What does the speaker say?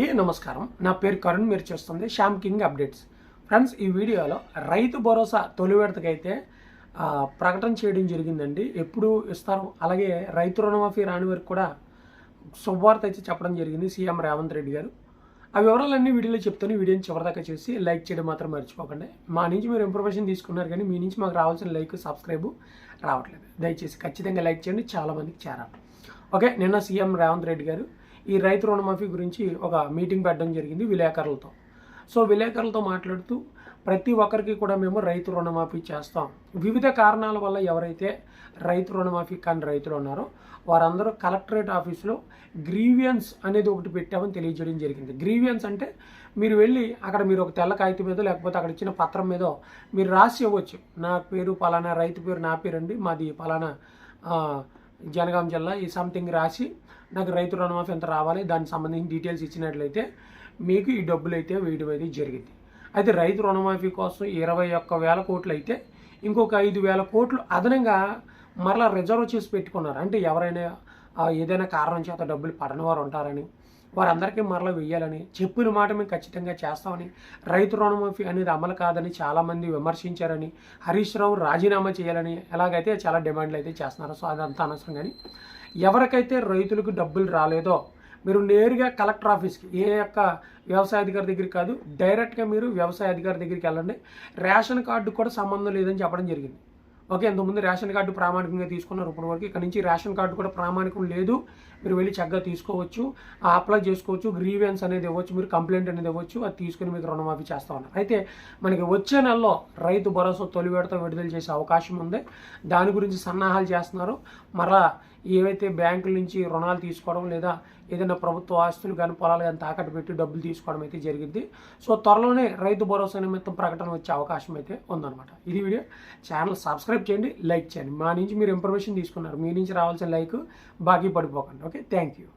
ఏ నమస్కారం? నా పేరు కరుణ్ మీరు చూస్తుంది శ్యామ్ కింగ్ అప్డేట్స్. ఫ్రెండ్స్ ఈ వీడియోలో రైతు భరోసా తొలి విడతకైతే ప్రకటన చేయడం జరిగిందండి. ఎప్పుడు ఇస్తారు? అలాగే రైతు రుణమాఫీ రాని వరకు కూడా శుభవార్త అయితే చెప్పడం జరిగింది సీఎం రేవంత్ రెడ్డి గారు. ఆ వివరాలన్నీ వీడియోలో చెప్తాను. వీడియోని చివరిదాకా చేసి లైక్ చేయడం మాత్రం మర్చిపోకండి. మా నుంచి మీరు ఇన్ఫర్మేషన్ తీసుకున్నారు కానీ మీ నుంచి మాకు రావాల్సిన లైక్ సబ్స్క్రైబ్ రావట్లేదు. దయచేసి ఖచ్చితంగా లైక్ చేయండి. చాలామందికి చేరాలి. ఓకే నిన్న సీఎం రేవంత్ రెడ్డి గారు ఈ రైతు రుణమాఫీ గురించి ఒక మీటింగ్ పెట్టడం జరిగింది విలేకరులతో. సో విలేకరులతో మాట్లాడుతూ ప్రతి ఒక్కరికి కూడా మేము రైతు రుణమాఫీ చేస్తాం. వివిధ కారణాల వల్ల ఎవరైతే రైతు రుణమాఫీ కాని రైతులు ఉన్నారో వారందరూ కలెక్టరేట్ ఆఫీస్లో గ్రీవియన్స్ అనేది ఒకటి పెట్టామని తెలియజేయడం జరిగింది. గ్రీవియన్స్ అంటే మీరు వెళ్ళి అక్కడ మీరు ఒక తెల్ల కాగితం మీదో లేకపోతే అక్కడ ఇచ్చిన పత్రం మీదో మీరు రాసి ఇవ్వచ్చు. నా పేరు పలానా రైతు పేరు నా పేరు అండి మాది పలానా జనగాం జిల్లా ఈ సంథింగ్ రాసి నాకు రైతు రుణమాఫీ ఎంత రావాలి దానికి సంబంధించిన డీటెయిల్స్ ఇచ్చినట్లయితే మీకు ఈ డబ్బులు అయితే వేయడం అయితే జరిగింది. అయితే రైతు రుణమాఫీ కోసం ఇరవై ఒక్క వేల కోట్లు అయితే ఇంకొక ఐదు వేల కోట్లు అదనంగా మరలా రిజర్వ్ చేసి పెట్టుకున్నారు. అంటే ఎవరైనా ఏదైనా కారణం చేత డబ్బులు పడని వారు ఉంటారని వారందరికీ మరలా వెయ్యాలని చెప్పిన మాట మేము ఖచ్చితంగా చేస్తామని రైతు రుణమాఫీ అనేది అమలు కాదని చాలామంది విమర్శించారని హరీష్ రావు రాజీనామా చేయాలని ఎలాగైతే చాలా డిమాండ్లు అయితే చేస్తున్నారు. సో అదంతా అనవసరం కానీ ఎవరికైతే రైతులకు డబ్బులు రాలేదో మీరు నేరుగా కలెక్టర్ ఆఫీస్కి ఏ యొక్క వ్యవసాయ అధికారి దగ్గరికి కాదు డైరెక్ట్గా మీరు వ్యవసాయ అధికారి దగ్గరికి వెళ్ళండి. రేషన్ కార్డు కూడా సంబంధం లేదని చెప్పడం జరిగింది. ఓకే ఇంతకుముందు రేషన్ కార్డు ప్రామాణికంగా తీసుకున్నారు ఇప్పటి వరకు ఇక్కడ నుంచి రేషన్ కార్డు కూడా ప్రామాణికం లేదు. మీరు వెళ్ళి చక్కగా తీసుకోవచ్చు ఆ అప్లై చేసుకోవచ్చు గ్రీవెన్స్ అనేది ఇవ్వచ్చు మీరు కంప్లైంట్ అనేది ఇవ్వచ్చు అది తీసుకుని మీకు రుణమాఫీ చేస్తా ఉన్నారు. అయితే మనకి వచ్చే నెలలో రైతు భరోసా తొలి విడత విడుదల చేసే అవకాశం ఉంది. దాని గురించి సన్నాహాలు చేస్తున్నారు. మరలా ఏవైతే బ్యాంకుల నుంచి రుణాలు తీసుకోవడం లేదా ఏదైనా ప్రభుత్వ ఆస్తులు కానీ పొలాలు కానీ తాకట్టు పెట్టి డబ్బులు తీసుకోవడం అయితే జరిగింది. సో త్వరలోనే రైతు భరోసా నిమిత్తం ప్రకటన వచ్చే అవకాశం అయితే ఉందన్నమాట. ఇది వీడియో. ఛానల్ సబ్స్క్రైబ్ చేయండి లైక్ చేయండి. మా నుంచి మీరు ఇన్ఫర్మేషన్ తీసుకున్నారు మీ నుంచి రావాల్సిన లైక్ బాకీ పడిపోకండి. Okay thank you.